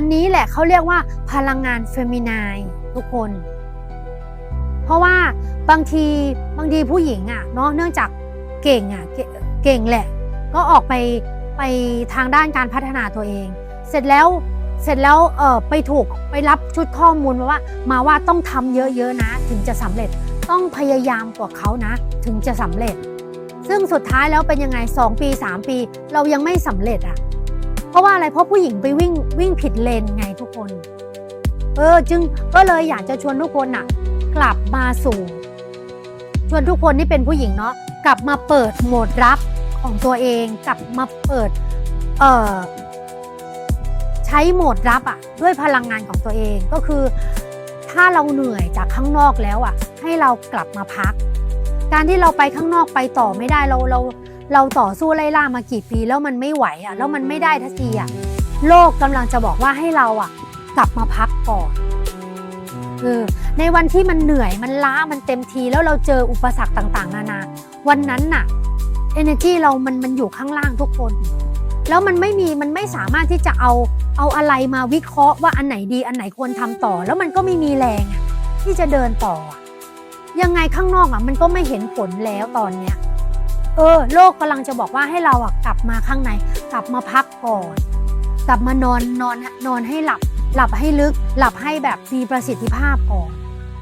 อันนี้แหละเขาเรียกว่าพลังงานเฟมินายทุกคน เพราะว่าบางทีบางทีผู้หญิงอะเนาะเนื่องจากเก่งอะเก่งแหละ ก็ออกไปไปทางด้านการพัฒนาตัวเอง เสร็จแล้วเสร็จแล้วเออไปถูกไปรับชุดข้อมูลมาว่ามาว่าต้องทำเยอะๆนะ ถึงจะสำเร็จต้องพยายามกว่าเขานะ ถึงจะสำเร็จ ซึ่งสุดท้ายแล้วเป็นยังไง 2 ปี 3 ปี เรายังไม่สำเร็จอะ เพราะว่าอะไรเพราะผู้หญิงไปวิ่งวิ่งผิดเลนไงทุกคน เออจึงก็เลยอยากจะชวนทุกคนน่ะ กลับมาสู่ ชวนทุกคนที่เป็นผู้หญิงเนาะกลับมาเปิดโหมดรับของตัวเองกลับมาเปิดเอ่อใช้โหมดรับอะด้วยพลังงานของตัวเองก็คือ ถ้าเราเหนื่อยจากข้างนอกแล้วอะให้เรากลับมาพัก การที่เราไปข้างนอกไปต่อไม่ได้เราเรา เราต่อสู้ไล่ล่ามากี่ปีแล้วมันไม่ไหวอะแล้วมันไม่ได้ทันทีอะโลกกำลังจะบอกว่าให้เราอะกลับมาพักก่อนเออในวันที่มันเหนื่อยมันล้ามันเต็มทีแล้วเราเจออุปสรรคต่างๆ นานา วันนั้นน่ะ energy เรามันมันอยู่ข้างล่างทุกคน แล้วมันไม่มีมันไม่สามารถที่จะเอาเอาอะไรมาวิเคราะห์ว่าอันไหนดีอันไหนควรทำต่อ แล้วมันก็ไม่มีแรงอะที่จะเดินต่ออะยังไงข้างนอกอะมันก็ไม่เห็นผลแล้วตอนเนี้ยเออโลกกำลังจะบอกว่าให้เราอะกลับมาข้างใน กลับมาพักก่อน กลับมานอนนอนนอนให้หลับ หลับให้ลึก หลับให้แบบมีประสิทธิภาพก่อน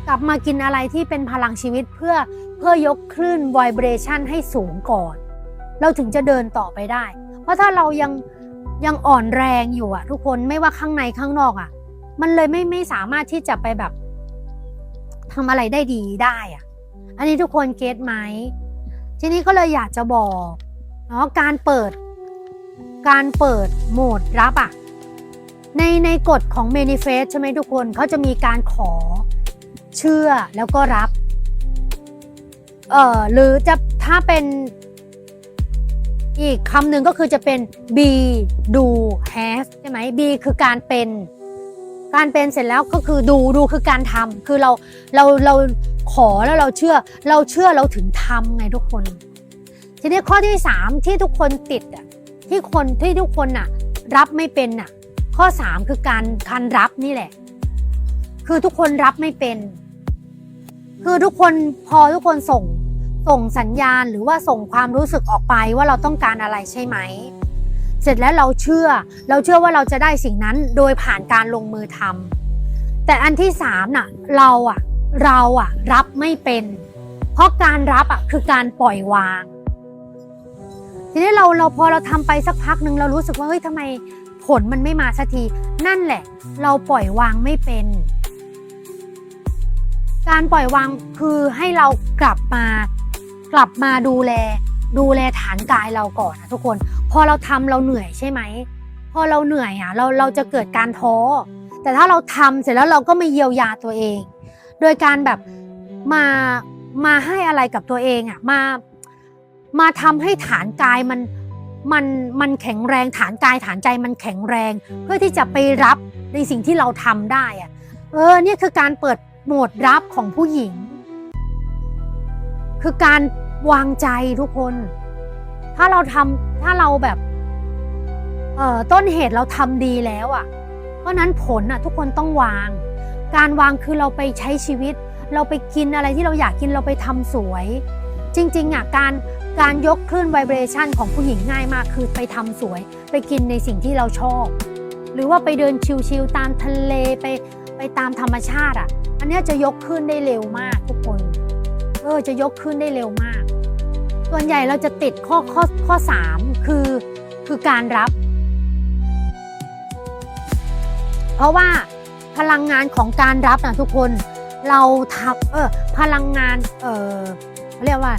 กลับมากินอะไรที่เป็นพลังชีวิตเพื่อเพื่อยกคลื่นไวเบรชันให้สูงก่อน เราถึงจะเดินต่อไปได้ เพราะถ้าเรายังยังอ่อนแรงอยู่อะทุกคนไม่ว่าข้างในข้างนอกอะมันเลยไม่ไม่สามารถที่จะไปแบบทำอะไรได้ดีได้อะอันนี้ทุกคนเก็ตไหม ทีนี้ก็เลยอยากจะบอกเนาะการเปิด การเปิดโหมดรับอะในในกฎของ manifest ใช่ไหมทุกคนเขาจะมีการขอเชื่อแล้วก็รับ เอ่อหรือจะถ้าเป็นอีกคำหนึ่งก็คือจะเป็น be do has ใช่ไหม be คือการเป็น การเป็นเสร็จแล้วก็คือดูดูคือการทำคือเราเราเราขอแล้วเราเชื่อ เราเชื่อเราถึงทำไงทุกคน ทีนี้ข้อที่สามที่ทุกคนติดอะที่คนที่ทุกคนน่ะ รับไม่เป็นน่ะ ข้อสามคือการการรับนี่แหละ คือทุกคนรับไม่เป็น คือทุกคนพอทุกคนส่งส่งสัญญาณหรือว่าส่งความรู้สึกออกไปว่าเราต้องการอะไรใช่ไหม เสร็จแล้วเราเชื่อ เราเชื่อว่าเราจะได้สิ่งนั้นโดยผ่านการลงมือทำแต่อันที่สามน่ะเราอะเราอะรับไม่เป็น เพราะการรับอะคือการปล่อยวาง ทีนี้เราเราพอเราทำไปสักพักหนึ่งเรารู้สึกว่าเฮ้ยทำไมผลมันไม่มาสักทีนั่นแหละ เราปล่อยวางไม่เป็น การปล่อยวางคือให้เรากลับมากลับมาดูแล ดูแลฐานกายเราก่อนนะทุกคน พอเราทำเราเหนื่อยใช่ไหมพอเราเหนื่อยอะเราเราจะเกิดการท้อแต่ถ้าเราทำเสร็จแล้วเราก็มาเยียวยาตัวเอง โดยการแบบมามาให้อะไรกับตัวเองอะมามาทำให้ฐานกายมันมันมันแข็งแรงฐานกายฐานใจมันแข็งแรง เพื่อที่จะไปรับในสิ่งที่เราทำได้อะเออเนี่ยคือการเปิดโหมดรับของผู้หญิง คือการวางใจทุกคน ถ้าเราทำถ้าเราแบบเอ่อต้นเหตุเราทำดีแล้วอะ่ะ เพราะนั้นผลอะทุกคนต้องวาง การวางคือเราไปใช้ชีวิต เราไปกินอะไรที่เราอยากกินเราไปทำสวย จริงๆอะการการยกคลื่นไวเบรชันของผู้หญิงง่ายมากคือไปทำสวย ไปกินในสิ่งที่เราชอบ หรือว่าไปเดินชิลๆตามทะเลไปไปตามธรรมชาติอะ อันเนี้ยจะยกขึ้นได้เร็วมากทุกคน เออจะยกขึ้นได้เร็วมาก ส่วนใหญ่เราจะติดข้อข้อข้อสามคือคือการรับ เพราะว่าพลังงานของการรับนะทุกคนเราทำเออพลังงานเออเรียกว่า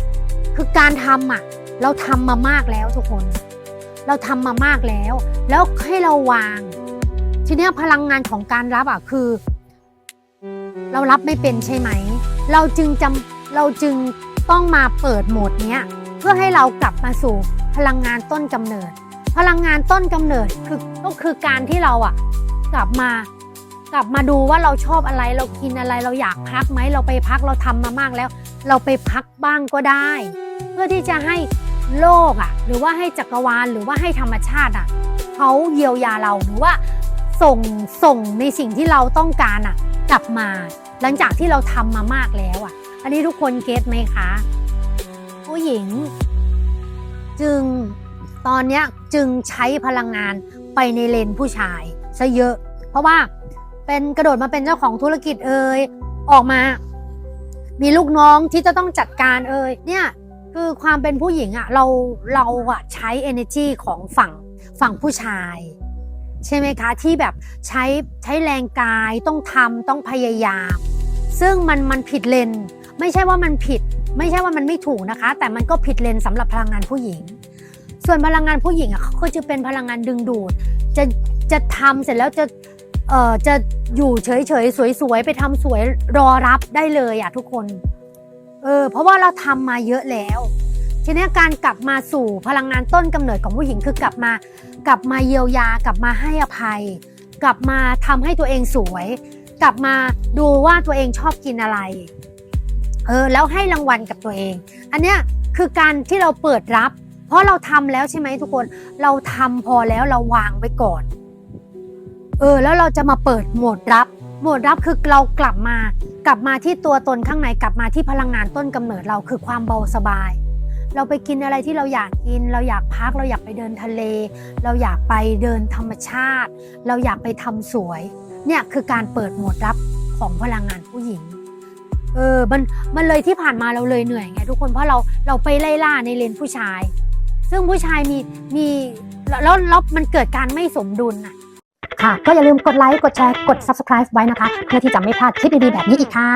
คือการทำอะเราทำมามากแล้วทุกคน เราทำมามากแล้ว แล้วให้เราวาง ทีนี้พลังงานของการรับอะคือ เรารับไม่เป็นใช่ไหม เราจึงจำเราจึง ต้องมาเปิดโหมดนี้เพื่อให้เรากลับมาสู่พลังงานต้นกำเนิด พลังงานต้นกำเนิดคือก็คือการที่เราอะกลับมากลับมาดูว่าเราชอบอะไรเรากินอะไรเราอยากพักไหมเราไปพักเราทำมามากแล้ว เราไปพักบ้างก็ได้ เพื่อที่จะให้โลกอะ หรือว่าให้จักรวาลหรือว่าให้ธรรมชาติอะเขาเยียวยาเราหรือว่าส่งส่งในสิ่งที่เราต้องการอะกลับมา หลังจากที่เราทำมามากแล้วอะ อันนี้ทุกคนเก็ตไหมคะ ผู้หญิง จึงตอนนี้จึงใช้พลังงานไปในเลนผู้ชายซะเยอะ เพราะว่าเป็นกระโดดมาเป็นเจ้าของธุรกิจเอ่ยออกมา มีลูกน้องที่จะต้องจัดการเอ่ยเนี่ยคือความเป็นผู้หญิงอะเราเราอะใช้ energy ของฝั่งฝั่งผู้ชาย ใช่ไหมคะที่แบบใช้ใช้แรงกายต้องทำต้องพยายาม ซึ่งมันมันผิดเลน ไม่ใช่ว่ามันผิด ไม่ใช่ว่ามันไม่ถูกนะคะ แต่มันก็ผิดเลนสำหรับพลังงานผู้หญิง ส่วนพลังงานผู้หญิงอะเขาก็จะเป็นพลังงานดึงดูด จะจะทำเสร็จแล้วจะเอ่อจะอยู่เฉยเฉยๆสวยๆไปทำสวยรอรับได้เลยอะทุกคนเออเพราะว่าเราทำมาเยอะแล้วทีนี้การกลับมาสู่พลังงานต้นกำเนิดของผู้หญิงคือกลับมากลับมาเยียวยากลับมาให้อภัย กลับมาทำให้ตัวเองสวย กลับมาดูว่าตัวเองชอบกินอะไร เออแล้วให้รางวัลกับตัวเอง อันเนี้ยคือการที่เราเปิดรับ เพราะเราทำแล้วใช่ไหมทุกคนเราทำพอแล้วเราวางไว้ก่อน เออแล้วเราจะมาเปิดโหมดรับ โหมดรับคือเรากลับมากลับมาที่ตัวตนข้างในกลับมาที่พลังงานต้นกำเนิดเราคือความเบาสบายเราไปกินอะไรที่เราอยากกิน เราอยากพัก เราอยากไปเดินทะเล เราอยากไปเดินธรรมชาติ เราอยากไปทำสวย เนี่ยคือการเปิดโหมดรับของพลังงานผู้หญิง เออมันมันเลยที่ผ่านมาเราเลยเหนื่อยไงทุกคนเพราะเราเราไปไล่ล่าในเลนผู้ชาย ซึ่งผู้ชายมีมีแล้วแล้วมันเกิดการไม่สมดุลน่ะค่ะ ก็อย่าลืมกดไลค์ กดแชร์ กด subscribe ไว้นะคะ เพื่อที่จะไม่พลาดคลิปดีๆแบบนี้อีกค่ะ